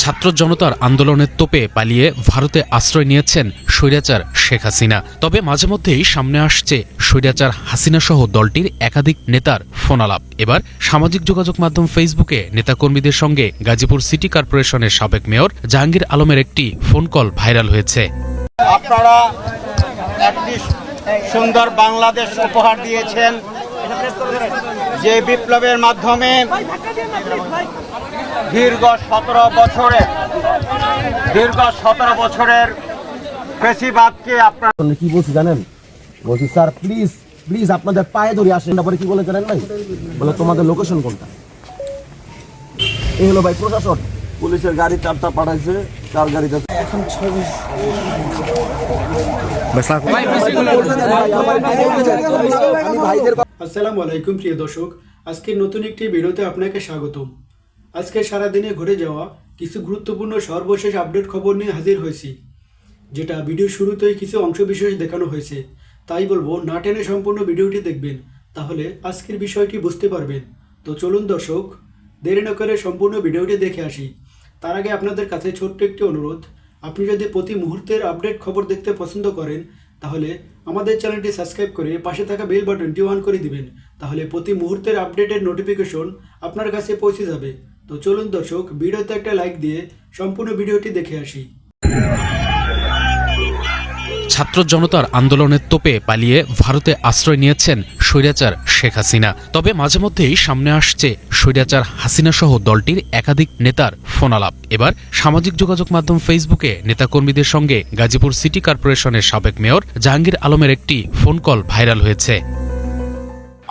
ছাত্র জনতার আন্দোলনের তোপে পালিয়ে ভারতে আশ্রয় নিয়েছেন স্বৈরাচার শেখ হাসিনা। তবে মাঝে মধ্যেই সামনে আসছে স্বৈরাচার হাসিনা সহ দলটির একাধিক নেতার ফোনালাপ। এবার সামাজিক যোগাযোগ মাধ্যম ফেসবুকে নেতাকর্মীদের সঙ্গে গাজীপুর সিটি কর্পোরেশনের সাবেক মেয়র জাহাঙ্গীর আলমের একটি ফোন কল ভাইরাল হয়েছে। আপনারা একটি সুন্দর বাংলাদেশ উপহার দিয়েছেন। যে বিপ্লবের মাধ্যমে দীর্ঘ সতেরো বছরের দীর্ঘ সতেরো বছরের পেশিবাদকে আপনারা কি বলছি জানেন? বলছি স্যার প্লিজ প্লিজ আপনাদের পায়ে ধরে আসেন। তারপরে কি বলে জানেন ভাই? বলে তোমাদের লোকেশন কোনটা? এই হলো ভাই প্রশাসন। পুলিশের গাড়ি চারটা পাঠাইছে চার গাড়িতে এখন ভাইদের আলাইকুম প্রিয় দর্শক। নতুন একটি ভিডিওতে আপনাকে স্বাগতম। আজকে সারাদিনে যাওয়া কিছু গুরুত্বপূর্ণ সর্বশেষ আপডেট খবর নিয়ে হাজির হয়েছি, যেটা ভিডিওর শুরুতেই কিছু অংশ বিশেষ দেখানো হয়েছে। তাই বলব, না টেনে সম্পূর্ণ ভিডিওটি দেখবেন, তাহলে আজকের বিষয়টি বুঝতে পারবেন। তো চলুন দর্শক, দেরি না করে সম্পূর্ণ ভিডিওটি দেখে আসি। তার আগে আপনাদের কাছে ছোট্ট একটি অনুরোধ আপনি যদি প্রতি মুহূর্তের আপডেট খবর দেখতে পছন্দ করেন, তাহলে আমাদের চ্যানেলটি সাবস্ক্রাইব করে পাশে থাকা বেল বাটনটি অন করে দিবেন। তাহলে প্রতি মুহূর্তের আপডেটের নোটিফিকেশন আপনার কাছে পৌঁছে যাবে। তো চলুন দর্শক, ভিডিওতে একটা লাইক দিয়ে সম্পূর্ণ ভিডিওটি দেখে আসি। ছাত্র জনতার আন্দোলনের তোপে পালিয়ে ভারতে আশ্রয় নিয়েছেন স্বৈরাচার শেখ হাসিনা। তবে মাঝে মধ্যেই সামনে আসছে স্বৈরাচার হাসিনা সহ দলটির একাধিক নেতার ফোনালাপ। এবার সামাজিক যোগাযোগ মাধ্যম ফেসবুকে নেতাকর্মীদের সঙ্গে গাজীপুর সিটি কর্পোরেশনের সাবেক মেয়র জাহাঙ্গীর আলমের একটি ফোন কল ভাইরাল হয়েছে।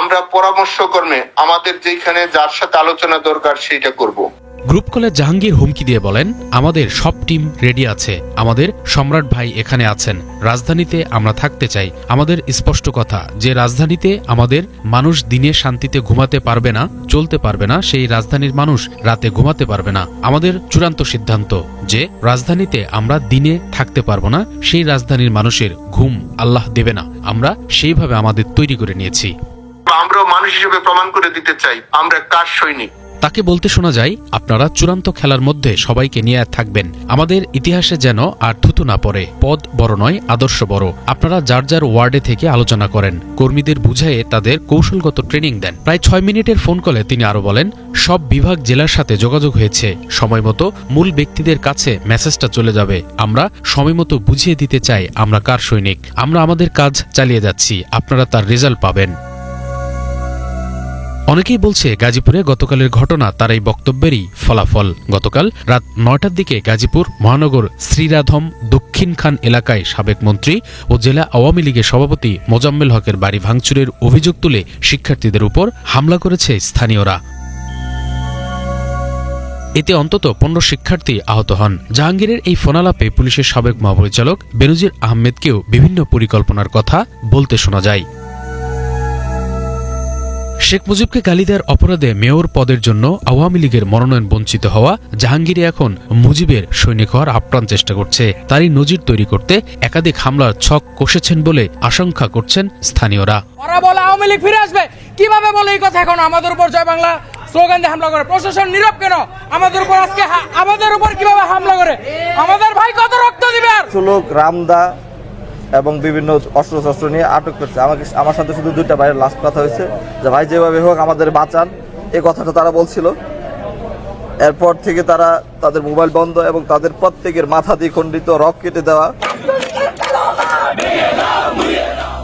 আমরা পরামর্শ কর্মে আমাদের যেখানে যার সাথে আলোচনা দরকার সেইটা করব। গ্রুপ কলে জাহাঙ্গীর হুমকি দিয়ে বলেন, আমাদের সব টিম রেডি আছে। আমাদের সম্রাট ভাই এখানে আছেন। রাজধানীতে আমরা থাকতে চাই। আমাদের স্পষ্ট কথা, যে রাজধানীতে আমাদের মানুষ দিনে শান্তিতে ঘুমাতে পারবে না, চলতে পারবে না, সেই রাজধানীর মানুষ রাতে ঘুমাতে পারবে না। আমাদের চূড়ান্ত সিদ্ধান্ত, যে রাজধানীতে আমরা দিনে থাকতে পারব না, সেই রাজধানীর মানুষের ঘুম আল্লাহ দেবে না। আমরা সেইভাবে আমাদের তৈরি করে নিয়েছি। আমরা মানুষ হিসেবে প্রমাণ করে দিতে চাই, আমরা কার সৈনিক? তাকে বলতে শোনা যায়, আপনারা চূড়ান্ত খেলার মধ্যে সবাইকে নিয়ে থাকবেন। আমাদের ইতিহাসে যেন আর থুতু না পড়ে। পদ বড় নয়, আদর্শ বড়। আপনারা যার যার ওয়ার্ডে থেকে আলোচনা করেন। কর্মীদের বুঝাইয়ে তাদের কৌশলগত ট্রেনিং দেন। প্রায় ছয় মিনিটের ফোন কলে তিনি আরও বলেন, সব বিভাগ জেলার সাথে যোগাযোগ হয়েছে। সময় মতো মূল ব্যক্তিদের কাছে মেসেজটা চলে যাবে। আমরা সময় মতো বুঝিয়ে দিতে চাই আমরা কার সৈনিক। আমরা আমাদের কাজ চালিয়ে যাচ্ছি। আপনারা তার রেজাল্ট পাবেন। অনেকেই বলছে গাজীপুরে গতকালের ঘটনা, তার এই বক্তব্যেরই ফলাফল। গতকাল রাত নয়টার দিকে গাজীপুর মহানগর শ্রীরাধম দক্ষিণ খান এলাকায় সাবেক মন্ত্রী ও জেলা আওয়ামী লীগের সভাপতি মোজাম্মেল হকের বাড়ি ভাঙচুরের অভিযোগ তুলে শিক্ষার্থীদের উপর হামলা করেছে স্থানীয়রা। এতে অন্তত পনেরো শিক্ষার্থী আহত হন। জাহাঙ্গীরের এই ফোনালাপে পুলিশের সাবেক মহাপরিচালক বেনজির আহমেদকেও বিভিন্ন পরিকল্পনার কথা বলতে শোনা যায়। শেখ মুজিবকে গালি দেওয়ার অপরাধে মেয়র পদের জন্য আওয়ামী লীগের মনোনয়ন বঞ্চিত হওয়া জাহাঙ্গীর এখন মুজিবের সৈনিক হওয়ার আপ্রাণ চেষ্টা করছে। তারই নজির তৈরি করতে একাধিক হামলার ছক কষেছেন বলে আশঙ্কা করছেন স্থানীয়রা। ওরা বলে আওয়ামী লীগ ফিরে আসবে। কীভাবে বলে এই কথা এখন? আমাদের উপর জয় বাংলা স্লোগান দিয়ে হামলা করে। প্রশাসন নীরব কেন? আমাদের উপর আজকে হা- আমাদের উপর কীভাবে হামলা করে? আমাদের ভাই কত রক্ত দিবে আর? লোক রামদা এবং বিভিন্ন অস্ত্র শস্ত্র নিয়ে আটক করছে। আমাকে আমার সাথে শুধু দুইটা ভাইয়ের লাস্ট কথা হয়েছে যে, ভাই, যেভাবে হোক আমাদের বাঁচান। এই কথাটা তারা বলছিল। এরপর থেকে তারা তাদের মোবাইল বন্ধ এবং তাদের প্রত্যেকের মাথা দিয়ে খণ্ডিত রক কেটে দেওয়া।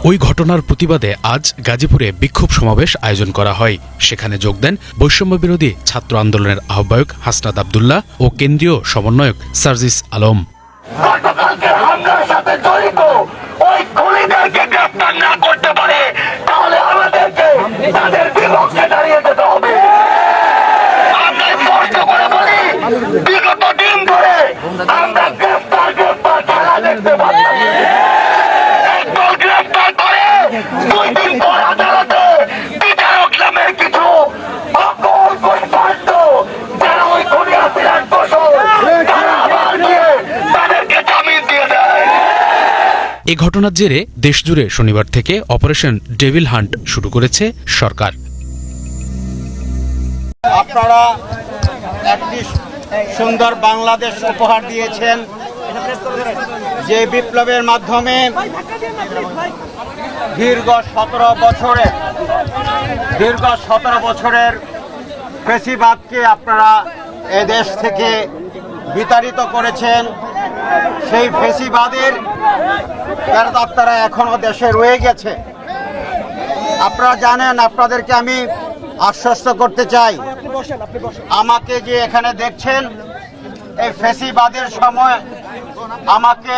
ওই ঘটনার প্রতিবাদে আজ গাজীপুরে বিক্ষোভ সমাবেশ আয়োজন করা হয়। সেখানে যোগ দেন বৈষম্য বিরোধী ছাত্র আন্দোলনের আহ্বায়ক হাসনাত আবদুল্লাহ ও কেন্দ্রীয় সমন্বয়ক সার্জিস আলম। গতকালকে হামলার সাথে জড়িত এ ঘটনার জেরে দেশজুড়ে শনিবার থেকে অপারেশন ডেভিল হান্ট শুরু করেছে সরকার। আপনারা একটি সুন্দর বাংলাদেশ উপহার দিয়েছেন যে বিপ্লবের মাধ্যমে দীর্ঘ সতেরো বছরের দীর্ঘ সতেরো বছরের কৃষিবাদকে আপনারা এদেশ থেকে বিতাড়িত করেছেন সেই ফেসিবাদের তারা এখনও দেশে রয়ে গেছে। আপনারা জানেন, আপনাদেরকে আমি আশ্বস্ত করতে চাই। আমাকে যে এখানে দেখছেন, এই ফেসিবাদের সময় আমাকে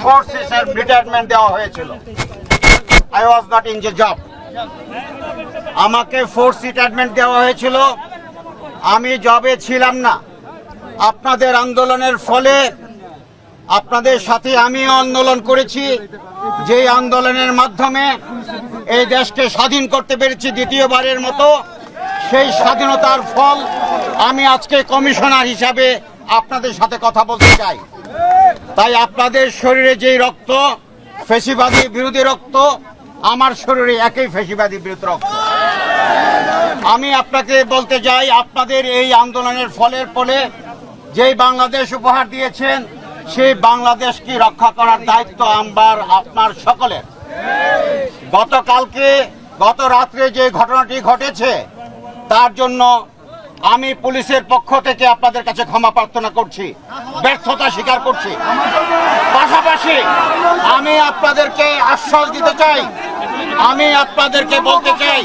ফোর্সেসের রিটায়ারমেন্ট দেওয়া হয়েছিল। আই ওয়াজ নট ইন যে জব আমাকে ফোর্স রিটায়ারমেন্ট দেওয়া হয়েছিল। আমি জবে ছিলাম না। আপনাদের আন্দোলনের ফলে আপনাদের সাথে আমিও আন্দোলন করেছি। যে আন্দোলনের মাধ্যমে এই দেশকে স্বাধীন করতে পেরেছি দ্বিতীয়বারের মতো, সেই স্বাধীনতার ফল আমি আজকে কমিশনার হিসাবে আপনাদের সাথে কথা বলতে চাই। তাই আপনাদের শরীরে যেই রক্ত, ফেসিবাদী বিরোধী রক্ত, আমার শরীরে একই ফেসিবাদী বিরোধী রক্ত। আমি আপনাকে বলতে চাই, আপনাদের এই আন্দোলনের ফলের ফলে যেই বাংলাদেশ উপহার দিয়েছেন, সেই বাংলাদেশকে রক্ষা করার দায়িত্ব আমার, আপনার সকলের। গতকালকে, গত রাত্রে যে ঘটনাটি ঘটেছে, তার জন্য আমি পুলিশের পক্ষ থেকে আপনাদের কাছে ক্ষমা প্রার্থনা করছি, ব্যর্থতা স্বীকার করছি। পাশাপাশি আমি আপনাদেরকে আশ্বাস দিতে চাই, আমি আপনাদেরকে বলতে চাই,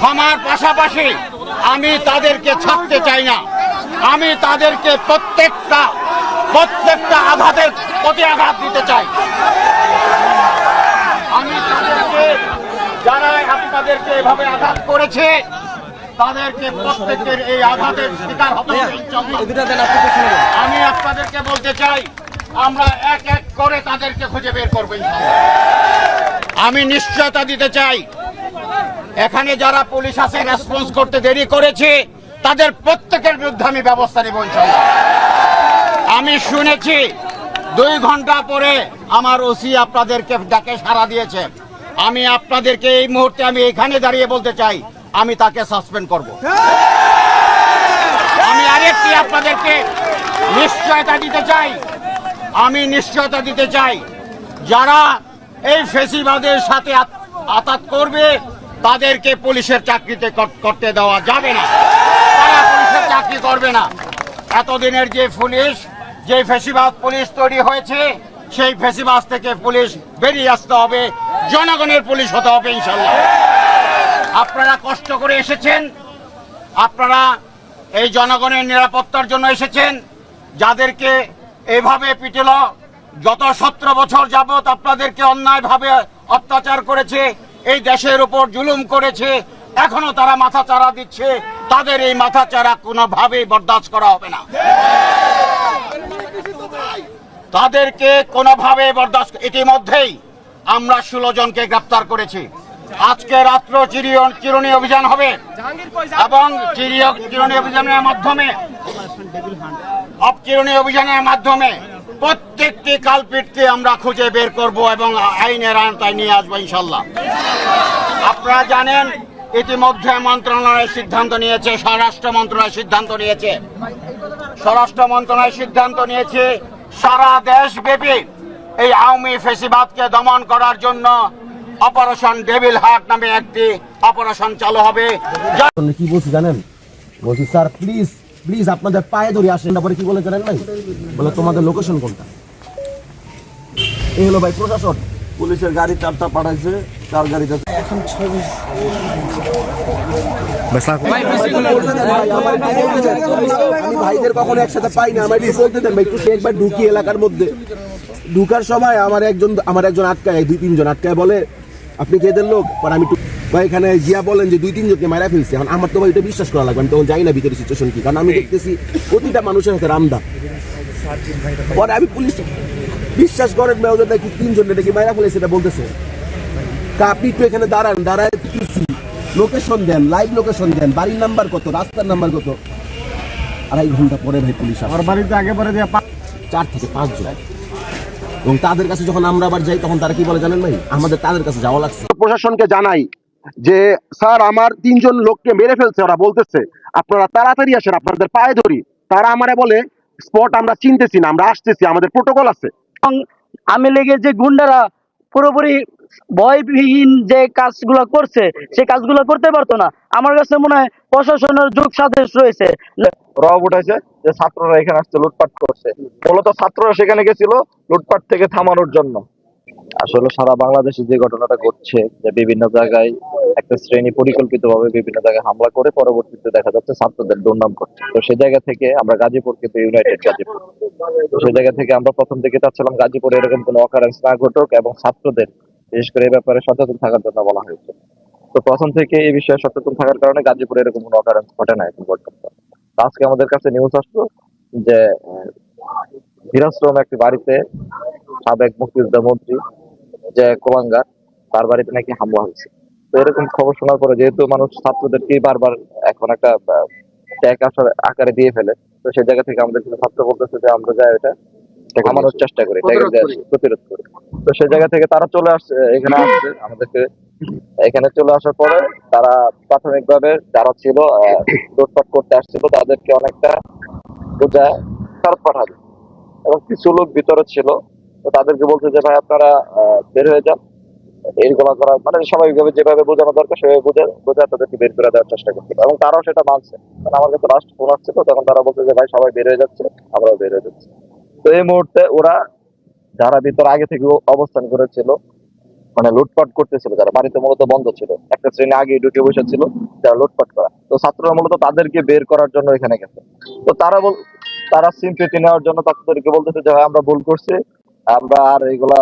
ক্ষমার পাশাপাশি আমি তাদেরকে ছাড়তে চাই না। আমি তাদেরকে প্রত্যেকটা প্রত্যেকটা আঘাতের প্রতি আঘাত দিতে চাই। আমি তাদেরকে যারা আপনাদেরকে এভাবে আঘাত করেছে তাদেরকে প্রত্যেকের এই আঘাতের শিকার হতে আমি আপনাদেরকে বলতে চাই আমরা এক এক করে তাদেরকে খুঁজে বের করব। আমি নিশ্চয়তা দিতে চাই এখানে যারা পুলিশ আছে রেসপন্স করতে দেরি করেছে তাদের প্রত্যেকের বিরুদ্ধে আমি ব্যবস্থা নেব। আমি শুনেছি, দুই ঘণ্টা পরে আমার ওসি আপনাদেরকে ডাকে সাড়া দিয়েছে। আমি আপনাদেরকে এই মুহূর্তে আমি এখানে দাঁড়িয়ে বলতে চাই, আমি তাকে সাসপেন্ড করব। আমি আরেকটি আপনাদেরকে নিশ্চয়তা দিতে চাই। আমি নিশ্চয়তা দিতে চাই, যারা এই ফেসিবাদের সাথে আত- আতাত করবে, তাদেরকে পুলিশের চাকরিতে করতে দেওয়া যাবে না। করবে না। এতদিনের যে পুলিশ, যে ফেসিবাদ পুলিশ তৈরি হয়েছে, সেই ফেসিবাদ থেকে পুলিশ বেরিয়ে আসতে হবে, জনগণের পুলিশ হতে হবে ইনশাল্লাহ আপনারা কষ্ট করে এসেছেন, আপনারা এই জনগণের নিরাপত্তার জন্য এসেছেন, যাদেরকে এভাবে পিটেল গত সতেরো বছর যাবত আপনাদেরকে অন্যায়ভাবে অত্যাচার করেছে, এই দেশের উপর জুলুম করেছে এখনও তারা মাথা চারা দিচ্ছে, তাদের এই মাথা চারা কোনোভাবেই বরদাস্ত করা হবে না। তাদেরকে কোনোভাবে বরদাস্ত ইতিমধ্যেই আমরা ষোলো জনকে গ্রেপ্তার করেছি। আজকে রাত্র চিরুনি অভিযান হবে। এবং চিরুনি অভিযানের মাধ্যমে অপচিরণী অভিযানের মাধ্যমে প্রত্যেকটি কালপিটকে আমরা খুঁজে বের করব এবং আইনের আওতায় নিয়ে আসব ইনশাল্লাহ। আপনারা জানেন ইতিমধ্যে মন্ত্রণালয় সিদ্ধান্ত নিয়েছে, স্বরাষ্ট্র মন্ত্রণালয় সিদ্ধান্ত নিয়েছে। স্বরাষ্ট্র মন্ত্রণালয় সিদ্ধান্ত নিয়েছে, সারা দেশব্যাপী এই আওয়ামী ফেসিবাদকে দমন করার জন্য অপারেশন ডেভিল হার্ট নামে একটি অপারেশন চালু হবে। কি বলছি জানেন? বলছি, স্যার প্লিজ প্লিজ আপনাদের পায়ে ধরে আসেন, তারপরে কি বলে জানেন ভাই? বলে, তোমাদের লোকেশন কোনটা? এই হলো ভাই প্রশাসন। পুলিশের গাড়ি চারটা পাঠাইছে। চার গাড়িতে। আমি ভাইদের কখনো একসাথে পাই না আমার বলতে দেন ভাই একটু একবার ঢুকি এলাকার মধ্যে। ঢুকার সময় আমার একজন আমার একজন আটকায় দুই তিনজন আটকায় বলে আপনি কে লোক? পর আমি ভাই এখানে জিয়া বলেন যে দুই তিনজনকে মারা ফেলছে। এখন আমার তো ভাই এটা বিশ্বাস করা লাগবে আমি তখন জানি না ভিতরে সিচুয়েশন কি। কারণ আমি দেখতেছি প্রতিটা মানুষের হাতে রামদা। পরে আমি পুলিশ বিশ্বাস করেন ভাই ওদের নাকি তিনজন নাকি মারা ফেলেছে এটা বলতেছে। তা আপনি একটু এখানে দাঁড়ান দাঁড়ায় দিচ্ছি লোকেশন দেন লাইভ লোকেশন দেন। বাড়ির নাম্বার কত? রাস্তার নাম্বার কত? আড়াই ঘণ্টা পরে ভাই পুলিশ আমার বাড়িতে আগে পরে যে চার থেকে পাঁচ জন। এবং তাদের কাছে যখন আমরা আবার যাই তখন তারা কি বলে জানেন ভাই? আমাদের তাদের কাছে যাওয়া লাগছে। প্রশাসনকে জানাই যে স্যার আমার তিনজন লোককে মেরে ফেলছে ওরা বলতেছে আপনারা তাড়াতাড়ি আসেন আপনাদের পায়ে ধরি। তারা আমারে বলে স্পট আমরা চিনতেছি না আমরা আসতেছি আমাদের প্রোটোকল আছে। আমি লেগে যে গুন্ডারা পুরোপুরি ভয়বিহীন যে কাজগুলো করছে সেই কাজগুলো করতে পারতো না। আমার কাছে মনে হয় প্রশাসনের যোগ সাদেশ রয়েছে। রব উঠেছে যে ছাত্ররা এখানে আসছে, লুটপাট করছে। মূলত ছাত্ররা সেখানে গেছিল লুটপাট থেকে থামানোর জন্য। আসলে সারা বাংলাদেশে যে ঘটনাটা ঘটছে, যে বিভিন্ন জায়গায় একটা শ্রেণি পরিকল্পিতভাবে বিভিন্ন জায়গায় হামলা করে পরবর্তীতে দেখা যাচ্ছে ছাত্রদের দুর্নাম করছে। তো সেই জায়গা থেকে আমরা গাজীপুর কিন্তু ইউনাইটেড গাজীপুর। সেই জায়গা থেকে আমরা প্রথম থেকে চাচ্ছিলাম গাজীপুরে এরকম কোনো অকারেন্স না ঘটুক এবং ছাত্রদের, বিশেষ করে এই ব্যাপারে সচেতন থাকার জন্য বলা হয়েছে। তো প্রথম থেকে এই বিষয়ে সচেতন থাকার কারণে গাজীপুরে এরকম কোনো অকারেন্স ঘটে না এখন পর্যন্ত। আজকে আমাদের কাছে নিউজ আসলো যে ধীরাশ্রম একটি বাড়িতে সাবেক মুক্তিযোদ্ধা মন্ত্রী যে কোলাঙ্গার তার বাড়িতে নাকি হামলা হয়েছে। তো এরকম খবর শোনার পরে যেহেতু মানুষ ছাত্রদেরকে বারবার এখন একটা ট্যাগ আসার আকারে দিয়ে ফেলে তো সেই জায়গা থেকে আমাদের কিছু ছাত্র বলতেছে যে আমরা যাই এটা থামানোর চেষ্টা করি প্রতিরোধ করি। তো সেই জায়গা থেকে তারা চলে আসছে এখানে আসছে আমাদেরকে এখানে চলে আসার পরে তারা প্রাথমিকভাবে যারা ছিল লুটপাট করতে আসছিল তাদেরকে অনেকটা বোঝায় ফেরত পাঠাবে। এবং কিছু লোক ভিতরে ছিল তো তাদেরকে বলছে যে, ভাই, আপনারা বের হয়ে যান। এইরকম করা মানে স্বাভাবিকভাবে যেভাবে বোঝানো দরকার, সেভাবে বুঝে, বোঝা তাদেরকে বের করে দেওয়ার চেষ্টা করছিল এবং তারাও সেটা মানছে। কারণ আমার কাছে লাস্ট ফোন আসছিল, তখন তারা বলছে যে, ভাই, সবাই বের হয়ে যাচ্ছে, আমরাও বের হয়ে যাচ্ছি। তো এই মুহূর্তে ওরা যারা ভিতরে আগে থেকে অবস্থান করেছিল মানে লুটপাট করতেছিল, যারা বাড়িতে মূলত বন্ধ ছিল, একটা শ্রেণি আগে ঢুকে বসেছিল, যারা লুটপাট করা। তো ছাত্ররা মূলত তাদেরকে বের করার জন্য এখানে গেছে। তো তারা বল, তারা সিম্পেটি নেওয়ার জন্য তাদেরকে বলতেছে যে আমরা ভুল করছি আমরা আর এইগুলা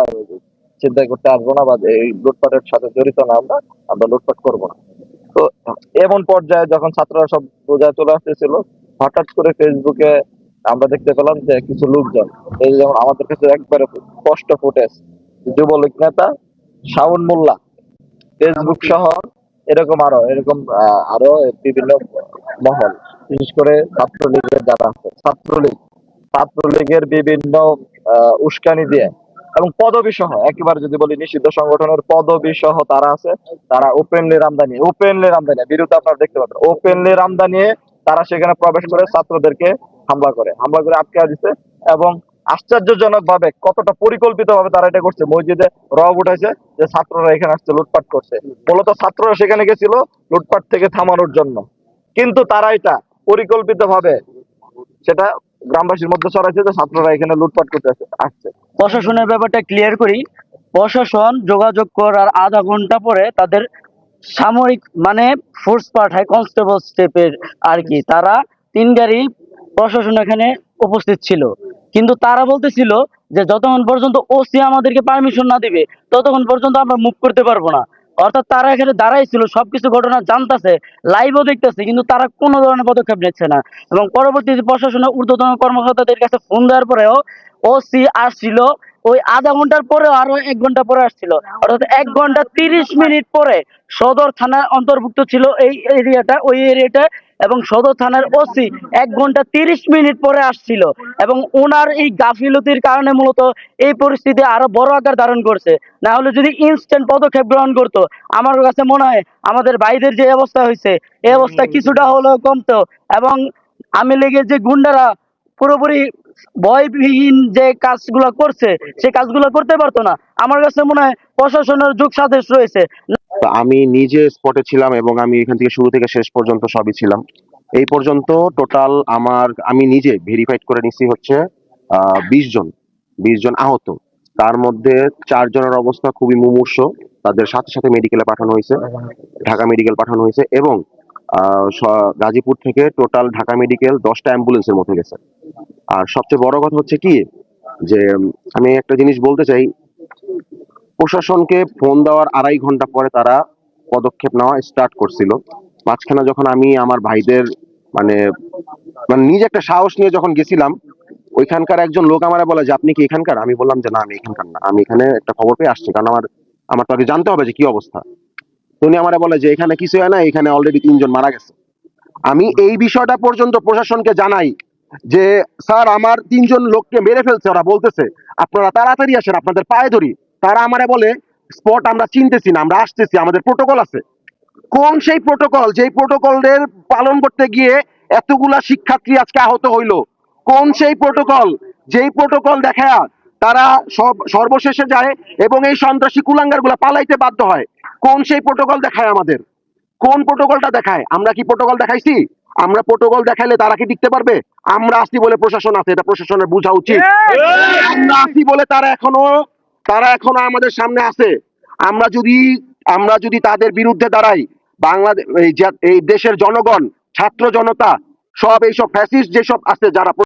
চিন্তা করতে আসব না বা এই লুটপাটের সাথে জড়িত না আমরা আমরা লুটপাট করব না। তো এমন পর্যায়ে যখন ছাত্ররা সব বোঝায় চলে আসতেছিল, হঠাৎ করে ফেসবুকে আমরা দেখতে পেলাম যে কিছু লোকজন, এই যেমন আমাদের কাছে একবারে স্পষ্ট ফুটেজ, যুবলীগ নেতা শাওন মোল্লা ফেসবুক সহ এরকম আরও এরকম আরও বিভিন্ন মহল, বিশেষ করে ছাত্রলীগের যারা আছে, ছাত্রলীগ। ছাত্রলীগের বিভিন্ন উস্কানি দিয়ে। এবং পদবি সহ, একেবারে যদি বলি নিষিদ্ধ সংগঠনের পদবি সহ তারা আছে, তারা ওপেনলি রামদানি ওপেনলি রামদানি, বিরুদ্ধে আপনারা দেখতে পাবেন। ওপেনলি রামদানি তারা সেখানে প্রবেশ করে ছাত্রদেরকে হামলা করে হামলা করে আটকে দিচ্ছে এবং আশ্চর্যজনক ভাবে কতটা পরিকল্পিত ভাবে তারা এটা করছে, মসজিদে রব উঠেছে যে ছাত্ররা এখানে আসছে, লুটপাট করছে। মূলত ছাত্ররা সেখানে গেছিল লুটপাট থেকে থামানোর জন্য। কিন্তু তারা এটা পরিকল্পিত ভাবে সেটা গ্রামবাসীর মধ্যে ছড়াইছে যে ছাত্ররা এখানে লুটপাট করতে আসছে- প্রশাসনের ব্যাপারটা ক্লিয়ার করি। প্রশাসন যোগাযোগ করার আধা ঘণ্টা পরে তাদের সামরিক মানে ফোর্স পাঠায় কনস্টেবল স্টেপের আর কি। তারা তিন গাড়ি প্রশাসন এখানে উপস্থিত ছিল। কিন্তু তারা বলতেছিল যে যতক্ষণ পর্যন্ত ওসি আমাদেরকে পারমিশন না দিবে, ততক্ষণ পর্যন্ত আমরা মুভ করতে পারব না। অর্থাৎ তারা এখানে দাঁড়াই ছিল সবকিছু ঘটনা জানতেছে লাইভও দেখতেছে, কিন্তু তারা কোনো ধরনের পদক্ষেপ নিচ্ছে না। এবং পরবর্তীতে প্রশাসনের ঊর্ধ্বতন কর্মকর্তাদের কাছে ফোন দেওয়ার পরেও ওসি আসছিল, ওই আধা ঘণ্টার পরে আরও এক ঘণ্টা পরে আসছিল। অর্থাৎ এক ঘণ্টা তিরিশ মিনিট পরে সদর থানা অন্তর্ভুক্ত ছিল এই এরিয়াটা ওই এরিয়াটা এবং সদর থানার ওসি এক ঘণ্টা তিরিশ মিনিট পরে আসছিল এবং ওনার এই গাফিলতির কারণে মূলত এই পরিস্থিতি আরও বড় আকার ধারণ করছে। না হলে যদি ইনস্ট্যান্ট পদক্ষেপ গ্রহণ করতো, আমার কাছে মনে হয় আমাদের ভাইদের যে অবস্থা হয়েছে, এই অবস্থা কিছুটা হলেও কমতো এবং আমি লেগে যে গুন্ডারা পুরোপুরি ভয়বিহীন যে কাজগুলো করছে সেই কাজগুলো করতে পারতো না। আমার কাছে মনে হয় প্রশাসনের যোগ সাদেশ রয়েছে। তো আমি নিজে স্পটে ছিলাম এবং আমি এখান থেকে শুরু থেকে শেষ পর্যন্ত সবই ছিলাম। এই পর্যন্ত টোটাল আমার, আমি নিজে ভেরিফাইড করে নিচ্ছি হচ্ছে বিশ জন বিশ জন আহত। তার মধ্যে চারজনের অবস্থা খুবই মুমূর্ষ। তাদের সাথে সাথে মেডিকেলে পাঠানো হয়েছে, ঢাকা মেডিকেল পাঠানো হয়েছে এবং গাজীপুর থেকে টোটাল ঢাকা মেডিকেল দশটা অ্যাম্বুলেন্সের মধ্যে গেছে। আর সবচেয়ে বড় কথা হচ্ছে কি, যে, আমি একটা জিনিস বলতে চাই প্রশাসনকে ফোন দেওয়ার আড়াই ঘণ্টা পরে তারা পদক্ষেপ নেওয়া স্টার্ট করছিল। মাঝখানে যখন আমি আমার ভাইদের মানে মানে নিজে একটা সাহস নিয়ে যখন গেছিলাম, ওইখানকার একজন লোক আমারে বলে যে, আপনি কি এখানকার? আমি বললাম যে, না, আমি এখানকার না। আমি এখানে একটা খবর পেয়ে আসছি। কারণ আমার আমার তো আগে জানতে হবে যে কি অবস্থা। উনি আমারে বলে যে, এখানে কিছু হয় না, এখানে অলরেডি তিনজন মারা গেছে। আমি এই বিষয়টা পর্যন্ত প্রশাসনকে জানাই যে, স্যার, আমার তিনজন লোককে মেরে ফেলছে। ওরা বলতেছে, আপনারা তাড়াতাড়ি আসেন, আপনাদের পায়ে ধরি। তারা আমারে বলে স্পট আমরা চিনতেছি না আমরা আসতেছি আমাদের প্রোটোকল আছে। কোন সেই প্রোটোকল যেই প্রোটোকলের পালন করতে গিয়ে এতগুলা শিক্ষার্থী আজকে আহত হইল। কোন সেই প্রোটোকল যেই প্রোটোকল দেখায়া তারা সব সর্বশেষে যায় এবং এই সন্ত্রাসী কুলাঙ্গারগুলা পালাইতে বাধ্য হয়। কোন সেই প্রোটোকল দেখায় আমাদের? কোন প্রোটোকলটা দেখায়? আমরা কি প্রোটোকল দেখাইছি? আমরা প্রোটোকল দেখাইলে তারা কি টিকতে পারবে? আমরা আসি বলে প্রশাসন আছে এটা প্রশাসনের বোঝা উচিত। আমরা আসি বলে তারা এখনও তারা এখনও আমাদের সামনে আছে। আমরা যদি আমরা যদি তাদের বিরুদ্ধে দাঁড়াই বাংলাদেশ এই দেশের জনগণ, ছাত্র জনতা, সব এইসব ফ্যাসিস্ট যেসব আছে যারা